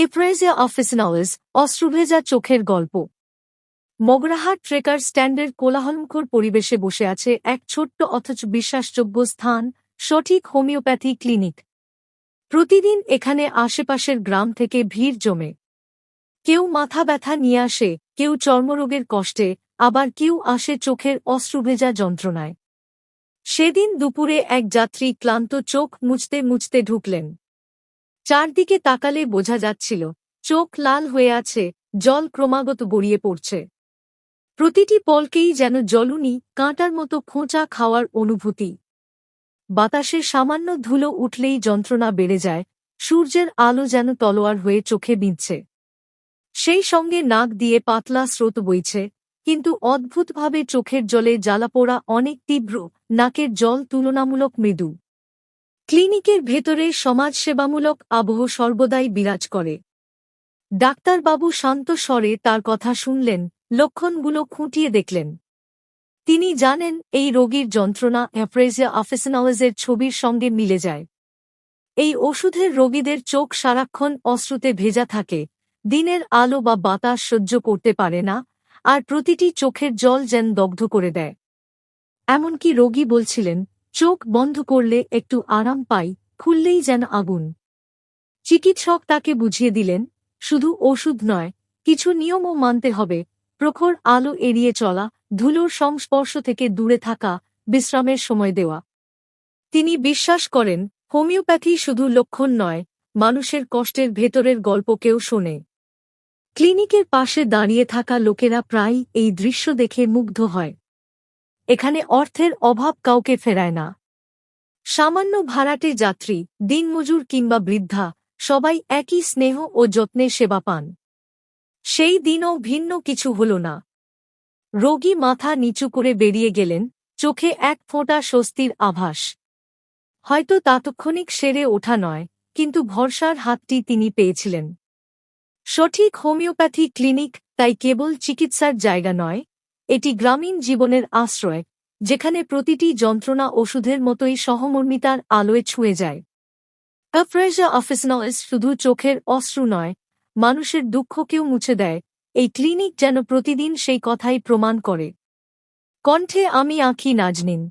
এপ্রাইজিয়া officinalis অশ্রুভেজা চোখের গল্প। Magrahat trekker স্ট্যান্ডের কোলাহলমুখর পরিবেশে বসে আছে এক ছোট্ট অথচ বিশ্বাসযোগ্য স্থান, সঠিক হোমিওপ্যাথি ক্লিনিক। প্রতিদিন এখানে আশেপাশের গ্রাম থেকে ভিড় জমে। কেউ মাথা ব্যথা নিয়ে আসে, কেউ চর্মরোগের কষ্টে, আবার কেউ আসে চোখের অশ্রুভেজা যন্ত্রণায়। সেদিন দুপুরে এক যাত্রী ক্লান্ত চোখ মুছতে মুছতে ঢুকলেন। চারদিকে তাকালে বোঝা যাচ্ছিল, চোখ লাল হয়ে আছে, জল ক্রমাগত গড়িয়ে পড়ছে। প্রতিটি পলকেই যেন জলুনি, কাঁটার মতো খোঁচা খাওয়ার অনুভূতি। বাতাসে সামান্য ধুলো উঠলেই যন্ত্রণা বেড়ে যায়, সূর্যের আলো যেন তলোয়ার হয়ে চোখে বিঁধছে। সেই সঙ্গে নাক দিয়ে পাতলা স্রোত বইছে, কিন্তু অদ্ভুতভাবে চোখের জলে জ্বালা জ্বালাপোড়া অনেক তীব্র, নাকের জল তুলনামূলক মৃদু। ক্লিনিকের ভেতরে সমাজসেবামূলক আবহ সর্বদাই বিরাজ করে। ডাক্তারবাবু শান্ত স্বরে তার কথা শুনলেন, লক্ষণগুলো খুঁটিয়ে দেখলেন। তিনি জানেন, এই রোগীর যন্ত্রণা অ্যাপ্রেজিয়া অফিসিনালজের ছবির সঙ্গে মিলে যায়। এই ওষুধের রোগীদের চোখ সারাক্ষণ অশ্রুতে ভেজা থাকে, দিনের আলো বা বাতাস সহ্য করতে পারে না, আর প্রতিটি চোখের জল যেন দগ্ধ করে দেয়। এমনকি রোগী বলছিলেন চোখ বন্ধ করলে একটু আরাম পাই, খুললেই যেন আগুন। চিকিৎসক তাকে বুঝিয়ে দিলেন, শুধু ওষুধ নয়, কিছু নিয়মও মানতে হবে। প্রখর আলো এড়িয়ে চলা, ধুলোর সংস্পর্শ থেকে দূরে থাকা, বিশ্রামের সময় দেওয়া। তিনি বিশ্বাস করেন, হোমিওপ্যাথি শুধু লক্ষণ নয়, মানুষের কষ্টের ভেতরের গল্পকেও শোনে। ক্লিনিকের পাশে দাঁড়িয়ে থাকা লোকেরা প্রায় এই দৃশ্য দেখে মুগ্ধ হয়। এখানে অর্থের অভাব কাউকে ফেরায় না। সামান্য ভাড়াটে যাত্রী, দিনমজুর কিংবা বৃদ্ধা, সবাই একই স্নেহ ও যত্নে সেবা পান। সেই দিনও ভিন্ন কিছু হল না। রোগী মাথা নিচু করে বেরিয়ে গেলেন, চোখে এক ফোঁটা স্বস্তির আভাস। হয়তো তাৎক্ষণিক সেরে ওঠা নয়, কিন্তু ভরসার হাতটি তিনি পেয়েছিলেন। সঠিক হোমিওপ্যাথি ক্লিনিক তাই কেবল চিকিৎসার জায়গা নয় এটি গ্রামীণ জীবনের আশ্রয়, যেখানে প্রতিটি যন্ত্রণা ওষুধের মতোই সহমর্মিতার আলোয় ছুঁয়ে যায়। আফ্রেজা অফিসনয়েস শুধু চোখের অশ্রু নয়, মানুষের দুঃখকেও মুছে দেয়। এই ক্লিনিক যেন প্রতিদিন সেই কথাই প্রমাণ করে। কণ্ঠে আমি আঁকি নাজনিন।